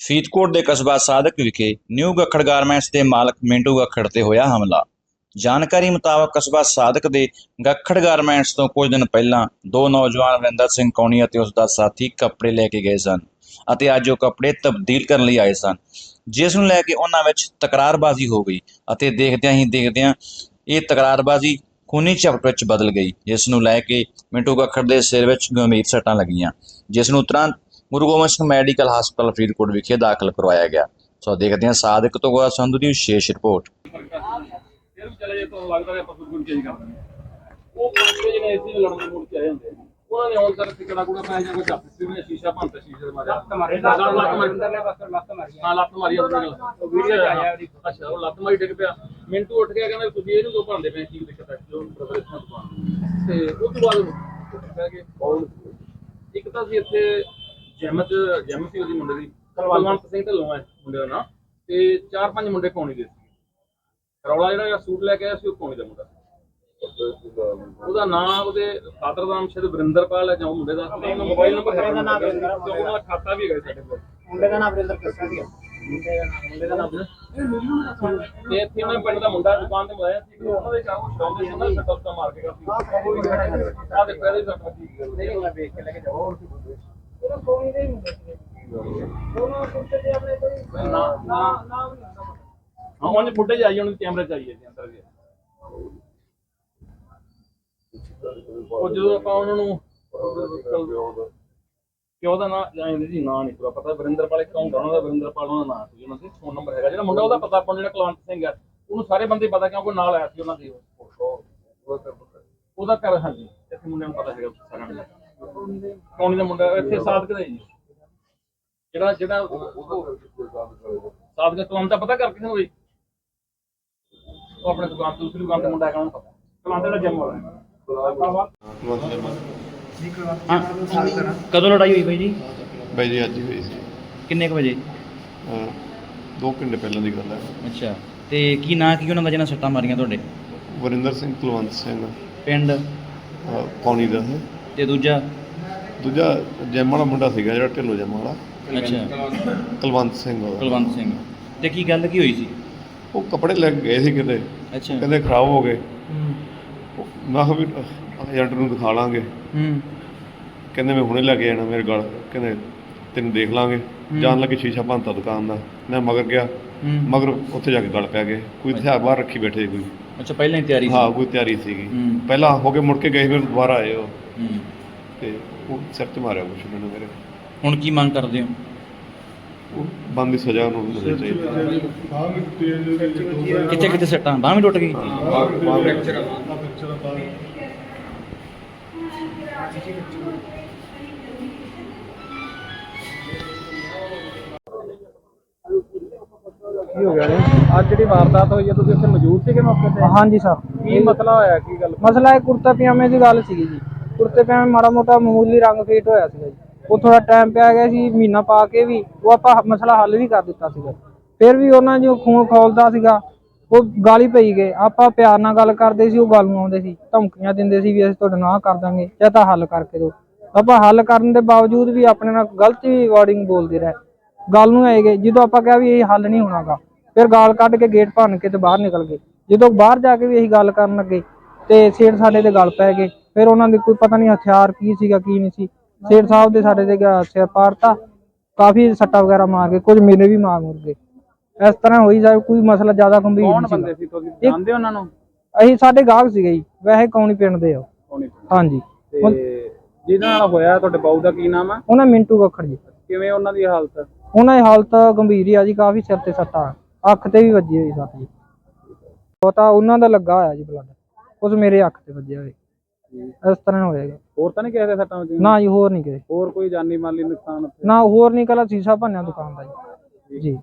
ਫਰੀਦਕੋਟ ਦੇ ਕਸਬਾ ਸਾਦਕ ਵਿਖੇ ਨਿਊ ਗੱਖੜ ਗਾਰਮੈਂਟਸ ਦੇ ਮਾਲਕ ਮਿੰਟੂ ਗੱਖੜ ਤੇ ਹੋਇਆ ਹਮਲਾ। ਜਾਣਕਾਰੀ ਮੁਤਾਬਕ ਕਸਬਾ ਸਾਦਕ ਦੇ ਗੱਖੜ ਗਾਰਮੈਂਟਸ ਤੋਂ ਕੁਝ ਦਿਨ ਪਹਿਲਾਂ ਦੋ ਨੌਜਵਾਨ ਵਰਿੰਦਰ ਸਿੰਘ ਕੌਣੀ ਅਤੇ ਉਸ ਦਾ ਸਾਥੀ ਕੱਪੜੇ ਲੈ ਕੇ ਗਏ ਸਨ ਅਤੇ ਅੱਜ ਉਹ ਕੱਪੜੇ ਤਬਦੀਲ ਕਰਨ ਲਈ ਆਏ ਸਨ, ਜਿਸ ਨੂੰ ਲੈ ਕੇ ਉਹਨਾਂ ਵਿੱਚ ਤਕਰਾਰਬਾਜ਼ੀ ਹੋ ਗਈ ਅਤੇ ਦੇਖਦਿਆਂ ਹੀ ਦੇਖਦਿਆਂ ਇਹ ਤਕਰਾਰਬਾਜ਼ੀ ਖੂਨੀ ਝਪਟ ਵਿੱਚ ਬਦਲ ਗਈ, ਜਿਸ ਨੂੰ ਲੈ ਕੇ ਮਿੰਟੂ ਗੱਖੜ ਦੇ ਸਿਰ ਵਿੱਚ ਗੰਭੀਰ ਸੱਟਾਂ ਲੱਗੀਆਂ, ਜਿਸ ਨੂੰ ਤੁਰੰਤ ਗੁਰੂ ਗੋਬਿੰਦ ਸਿੰਘ ਮੈਡੀਕਲ ਹਸਪਤਾਲ ਫਰੀਦਕੋਟ ਵਿਖੇ ਦਾਖਲ ਕਰਵਾਇਆ ਗਿਆ ਸੋ ਦੇਖਦੇ ਹਾਂ ਸਾਦਕ ਤੋਂ ਗੋਆ ਸੰਧੂ ਦੀ ਵਿਸ਼ੇਸ਼ ਰਿਪੋਰਟ ਫਿਰ ਵੀ ਚਲੇ ਜੇ ਤੁਹਾਨੂੰ ਲੱਗਦਾ ਵੀ ਆਪਾਂ ਕੁਝ ਕੁਝ ਚੇਂਜ ਕਰ ਦਿੰਦੇ ਹਾਂ। ਉਹ ਪੰਜੇ ਜਿਹਨੇ ਇਸੇ ਲੜਨ ਦੇ ਮੂਡ ਚ ਆਏ ਹੁੰਦੇ ਆ। ਉਹਨਾਂ ਨੇ ਹੁਣ ਤੱਕ ਕਿਹੜਾ ਕੋੜਾ ਪੈ ਜਾ ਕੋਈ ਚੱਪ ਸੀ ਉਹਨੇ ਸ਼ੀਸ਼ਾ ਭੰਨ ਤੇ ਸ਼ੀਸ਼ੇ ਦੇ ਮਾਰਿਆ ਲੱਤ ਮਾਰੀ ਲੱਤ ਮਾਰੀ ਹਾਂ ਲੱਤ ਮਾਰੀ ਆਪਣੀ ਉਹ ਵੀਡੀਓ ਆਇਆ ਅੱਛਾ ਉਹ ਲੱਤ ਮਾਰੀ ਡਿੱਗ ਪਿਆ ਮਿੰਟੂ ਉੱਠ ਗਿਆ ਕਹਿੰਦਾ ਵੀ ਤੁਸੀਂ ਇਹਨੂੰ ਕਿਉਂ ਭੰਨਦੇ ਪਏ ਕੀ ਦਿੱਕਤ ਹੈ ਜੋ ਬ੍ਰਦਰ ਇਸ ਨਾਲ ਦੁਕਾਨ ਤੇ ਉਸ ਤੋਂ ਬਾਅਦ ਉਹ ਕਹਿ ਕੇ ਇੱਕ ਤਾਂ ਸੀ ਇੱਥੇ ਜਿਮ ਚ ਜਿਮ ਸੀ ਉਹਦੀ ਮੁੰਡੇ ਦੀ। ਕਲਵੰਤ ਸਿੰਘ ਢੱਲੋਂ ਹੈ ਮੁੰਡੇ ਦਾ ਨਾਂ। ਤੇ ਚਾਰ ਪੰਜ ਮੁੰਡੇ ਕੌਣੀ ਦੇ ਸੀ। ਰੌਲਾ ਜਿਹੜਾ ਸੂਟ ਲੈ ਕੇ ਆਇਆ ਸੀ ਉਹ ਕੌਣੀ ਦਾ ਮੁੰਡਾ ਉਹਦਾ ਨਾਮ ਉਹਦੇ ਫਾਦਰ ਦਾ ਨਾਮ ਸ਼ਾਇਦ ਵਰਿੰਦਰਪਾਲ ਹੈ ਜਾਂ ਉਹ ਮੁੰਡੇ ਦਾ। ਉਹਦਾ ਮੋਬਾਈਲ ਨੰਬਰ ਹੈ ਉਹਦਾ ਨਾਮ ਉਹਦਾ ਖਾਤਾ ਵੀ ਹੈਗਾ ਸਾਡੇ ਕੋਲ। ਮੁੰਡੇ ਦਾ ਨਾਮ ਵਰਿੰਦਰ ਕਿਸਾ ਦੀ ਮੁੰਡੇ ਦਾ ਨਾਮ ਤੇ ਇੱਥੇ ਮੈਂ ਪਿੰਡ ਦਾ ਮੁੰਡਾ ਦੁਕਾਨ ਤੇ ਮਿਲਿਆ ਸੀ। ਉਹਨਾਂ ਦੇ ਕਾਹੋ ਸ਼ੌਂਕ ਸੀ ਨਾ ਸਟਾਪ ਦਾ ਮਾਰ ਕੇ ਕਾਫੀ ਆ ਦੇ ਪਹਿਲੇ ਸੱਟ ਲੱਗੀ। ਨਹੀਂ ਮੈਂ ਵੇਖ ਕੇ ਲੈ ਕੇ ਜਾਵਾਂ ਹਾਂ ਉਹਨੇ ਫੁਟੇਜ ਆਈ ਉਹਨੂੰ ਕੈਮਰੇ ਚਾਹੀਏ ਸੀ ਅੰਦਰ ਗਿਆ ਉਹ ਜਦੋਂ ਆਪਾਂ ਉਹਨਾਂ ਨੂੰ ਕਿਉਂ ਦਾ ਨਾਂ ਜਾਣਦੇ ਜੀ ਨਾਂ ਨਹੀਂ ਪੂਰਾ ਪਤਾ। ਵਰਿੰਦਰਪਾਲ ਇੱਕ ਹੁੰਦਾ ਉਹਨਾਂ ਦਾ ਵਰਿੰਦਰਪਾਲ ਉਹਨਾਂ ਦਾ ਨਾਂ ਸੀ ਉਹਨਾਂ ਦੇ ਫੋਨ ਨੰਬਰ ਹੈਗਾ। ਜਿਹੜਾ ਮੁੰਡਾ ਉਹਦਾ ਪਤਾ ਆਪਾਂ ਜਿਹੜਾ ਕੁਲਵੰਤ ਸਿੰਘ ਹੈ ਉਹਨੂੰ ਸਾਰੇ ਬੰਦੇ ਪਤਾ ਕਿਉਂਕਿ ਨਾਲ ਆਇਆ ਸੀ ਉਹਨਾਂ ਦੇ। ਉਹਦਾ ਘਰ ਹਾਂਜੀ ਇੱਥੇ ਮੁੰਡੇ ਨੂੰ ਪਤਾ ਹੈਗਾ ਸਾਰਿਆਂ ਨੂੰ। ਕੌਣੀ ਦਾ ਮੁੰਡਾ ਇੱਥੇ ਸਾਦਕ ਦਾ ਜੀ। ਜਿਹੜਾ ਜਿਹੜਾ ਸਾਦਕ ਕੁਲਵੰਤ ਦਾ ਪਤਾ ਕਰ ਕਿਸੇ ਨੂੰ ਵੀ ਉਹ ਆਪਣੇ ਦੁਕਾਨ ਤੋਂ ਦੂਸਰੀ ਦੁਕਾਨ ਤੇ ਮੁੰਡਾ ਉਹਨੂੰ ਪਤਾ। ਕੁਲਵੰਤ ਦਾ ਜਿੰਮ ਵਾਲਾ ਹੈ। ਕਦੋਂ ਲੜਾਈ ਹੋਈ ਬਾਈ ਜੀ? ਬਾਈ ਜੀ ਅੱਜ ਹੀ ਹੋਈ ਸੀ। ਕਿੰਨੇ ਕੁ ਵਜੇ? ਅਹ ਦੋ ਘੰਟੇ ਪਹਿਲਾਂ ਦੀ ਗੱਲ ਹੈ। ਅੱਛਾ। ਤੇ ਕੀ ਨਾਂ ਕੀ ਉਹਨਾਂ ਦਾ ਜਿਹਨਾਂ ਸੱਟਾਂ ਮਾਰੀਆਂ ਤੁਹਾਡੇ? ਵਰਿੰਦਰ ਸਿੰਘ ਕੁਲਵੰਤ ਸਿੰਘ। ਪਿੰਡ? ਅਹ ਕੌਣੀ ਦਾ। ਹੈ ਤੇ ਦੂਜਾ? ਦੂਜਾ ਜੈਮ ਵਾਲਾ ਮੁੰਡਾ ਸੀਗਾ ਜਿਹੜਾ ਢਿੱਲੋ ਜੈਮ ਵਾਲਾ। ਅੱਛਾ। ਕੁਲਵੰਤ ਸਿੰਘ ਉਹਦਾ। ਕੁਲਵੰਤ ਸਿੰਘ। ਤੇ ਕੀ ਗੱਲ ਕੀ ਹੋਈ ਸੀ? ਉਹ ਕੱਪੜੇ ਲੈ ਕੇ ਗਏ ਸੀ ਕਿਤੇ। ਅੱਛਾ। ਕਹਿੰਦੇ ਖਰਾਬ ਹੋ ਗਏ। ਹੂੰ। ਉਹ- ਮੈਂ ਕਿਹਾ ਵੀ ਏਜੰਟ ਨੂੰ ਦਿਖਾ ਲਾਂਗੇ। ਹੂੰ। ਕਹਿੰਦੇ ਮੈਂ ਹੁਣੇ ਲੈ ਕੇ ਜਾਣਾ ਮੇਰੇ ਗਲ। ਕਹਿੰਦੇ ਤੈਨੂੰ ਦੇਖ ਲਾਂਗੇ। ਜਾਣ ਲੱਗੇ ਸ਼ੀਸ਼ਾ ਭੰਨਤਾ ਦੁਕਾਨ ਦਾ। ਮੈਂ ਮਗਰ ਗਿਆ। ਹੂੰ। ਮਗਰ ਉੱਥੇ ਜਾ ਕੇ ਗਲ ਪੈ ਗਏ। ਕੋਈ ਹਥਿਆਰ ਬਾਹਰ ਰੱਖੀ ਬੈਠੇ ਕੋਈ। ਅੱਛਾ ਪਹਿਲਾਂ ਹੀ ਤਿਆਰੀ ਸੀ। ਹਾਂ ਕੋਈ ਤਿਆਰੀ ਸੀਗੀ। ਹੂੰ। ਪਹਿਲਾਂ ਹੋ ਕੇ ਮੁੜ ਕੇ ਗਏ ਫਿਰ ਦੁਬਾਰਾ ਆਏ ਉਹ। ਹੂੰ। ਤੇ ਉਹ ਸਿਰ 'ਚ ਮਾਰਿਆ ਕੁਛ ਉਹਨਾਂ ਨੇ ਮੇਰੇ। ਹੁਣ ਕੀ ਮੰਗ ਕਰਦੇ ਹੋ? ਉਹ ਬੰਦ ਦੀ ਸਜ਼ਾ ਉਹਨੂੰ ਮਿਲਣੀ ਚਾਹੀਦੀ। ਕਿੱਥੇ ਕਿੱਥੇ ਸੱਟਾਂ? ਬਾਂਹ ਵੀ ਟੁੱਟ ਗਈ। ਕੀ ਹੋ ਗਿਆ ਅੱਜ ਜਿਹੜੀ ਵਾਰਦਾਤ ਹੋਈ ਹੈ ਤੁਸੀਂ ਉੱਥੇ ਮੌਜੂਦ ਸੀਗੇ ਮੌਕੇ ਤੇ? ਹਾਂਜੀ ਸਰ। ਕੀ ਮਸਲਾ ਹੋਇਆ? ਕੀ ਗੱਲ? ਮਸਲਾ ਇਹ ਕੁੜਤਾ ਪਜਾਮੇ ਦੀ ਗੱਲ ਸੀਗੀ ਜੀ। ਕੁੜਤੇ ਪੈਣ ਮਾੜਾ ਮੋਟਾ ਮਾਮੂਲੀ ਰੰਗ ਫੇਟ ਹੋਇਆ ਸੀਗਾ ਜੀ। ਉਹ ਥੋੜਾ ਟਾਈਮ ਪਿਆ ਗਿਆ ਸੀ, ਮਹੀਨਾ ਪਾ ਕੇ ਵੀ ਉਹ ਆਪਾਂ ਮਸਲਾ ਹੱਲ ਵੀ ਕਰ ਦਿੱਤਾ ਸੀਗਾ। ਫਿਰ ਵੀ ਉਹਨਾਂ ਜੋ ਖੂਨ ਖੋਲਦਾ ਸੀਗਾ, ਉਹ ਗਾਲੀ ਪਈ ਗਏ। ਆਪਾਂ ਪਿਆਰ ਨਾਲ ਗੱਲ ਕਰਦੇ ਸੀ, ਉਹ ਗੱਲ ਨੂੰ ਆਉਂਦੇ ਸੀ, ਧਮਕੀਆਂ ਦਿੰਦੇ ਸੀ ਵੀ ਅਸੀਂ ਤੁਹਾਡੇ ਨਾਲ ਕਰ ਦਾਂਗੇ, ਜਾਂ ਤਾਂ ਹੱਲ ਕਰਕੇ ਦਿਓ। ਆਪਾਂ ਹੱਲ ਕਰਨ ਦੇ ਬਾਵਜੂਦ ਵੀ ਆਪਣੇ ਨਾਲ ਗਲਤ ਹੀ ਵਾਰਡਿੰਗ ਬੋਲਦੇ ਰਹੇ। ਗੱਲ ਨੂੰ ਆਏਗੇ ਜਦੋਂ ਆਪਾਂ ਕਿਹਾ ਵੀ ਇਹ ਹੱਲ ਨਹੀਂ ਹੋਣਾਗਾ, ਫਿਰ ਗਾਲ ਕੱਢ ਕੇ ਗੇਟ ਭੰਨ ਕੇ ਤੇ ਬਾਹਰ ਨਿਕਲ ਗਏ। ਜਦੋਂ ਬਾਹਰ ਜਾ ਕੇ ਵੀ ਅਸੀਂ ਗੱਲ ਕਰਨ ਲੱਗੇ, ਤੇ ਸੇਠ ਸਾਡੇ ਤੇ ਗੱਲ ਪੈ ਗਏ। ਫਿਰ ਉਹਨਾਂ ਦੇ ਕੋਈ ਪਤਾ ਨਹੀਂ ਹਥਿਆਰ ਕੀ ਸੀਗਾ ਕੀ ਨਹੀਂ ਸੀ। ਸੇਠ ਸਾਹਿਬ ਦੇ ਸਾਡੇ ਦੇ ਗਿਆ ਸਿਰ ਪਾੜਤਾ ਕਾਫੀ ਸੱਟਾ ਵਗੈਰਾ ਮਾਰ ਗਏ ਕੁਝ ਮੇਰੇ ਵੀ ਮਾਰ ਮੁਰ ਗਏ। ਇਸ ਤਰ੍ਹਾਂ ਹੋਈ ਜਾਏ ਕੋਈ ਮਸਲਾ ਜ਼ਿਆਦਾ ਗੰਭੀਰ ਕੌਣ ਨਹੀਂ ਸੀ ਬੰਦੇ ਸੀ ਤੁਸੀਂ? ਜਾਣਦੇ ਹੋ ਉਹਨਾਂ ਨੂੰ? ਅਸੀਂ ਸਾਡੇ ਗਾਹਕ ਸੀਗੇ ਜੀ ਵੈਸੇ ਕੌਣੀ ਪਿੰਡ ਦੇ ਆ ਉਹ। ਕੌਣ ਹਾਂਜੀ। ਤੇ ਜਿਹਨਾਂ ਨਾਲ ਹੋਇਆ ਤੁਹਾਡੇ ਬਾਊ ਦਾ ਕੀ ਨਾਮ ਹੈ ਉਹਨਾਂ ਮਿੰਟੂ ਗੱਖੜ ਜੀ। ਕਿਵੇਂ ਉਹਨਾਂ ਦੀ ਹਾਲਤ? ਉਹਨਾਂ ਦੀ ਹਾਲਤ ਗੰਭੀਰ ਹੀ ਆ ਜੀ ਕਾਫੀ ਸਿਰ ਤੇ ਸੱਟਾਂ। ਅੱਖ ਤੇ ਵੀ ਵੱਜੀ ਹੋਈ ਸੱਟ ਜੀ। ਉਹ ਤਾਂ ਉਹਨਾਂ ਦਾ ਲੱਗਾ ਹੋਇਆ ਜੀ ਬਲੱਡ ਉਸ ਮੇਰੇ ਅੱਖ ਤੇ ਵੱਜਿਆ ਹੋਇਆ। ਇਸ ਤਰ੍ਹਾਂ ਹੋਏਗਾ। ਹੋਰ ਤਾਂ ਨਹੀਂ ਕਿਸੇ ਦੇ ਸੱਟਾਂ ਵੱਜੀਆਂ? ਨਾ ਜੀ ਹੋਰ ਨਹੀਂ ਕਿਸੇ। ਹੋਰ ਕੋਈ ਜਾਨੀ ਮਾਲੀ ਨੁਕਸਾਨ ਉੱਥੇ? ਨਾ ਹੋਰ ਨਹੀਂ ਕਲਾ ਸ਼ੀਸ਼ਾ ਭੰਨਿਆ ਦੁਕਾਨ ਦਾ ਜੀ। ਜੀ।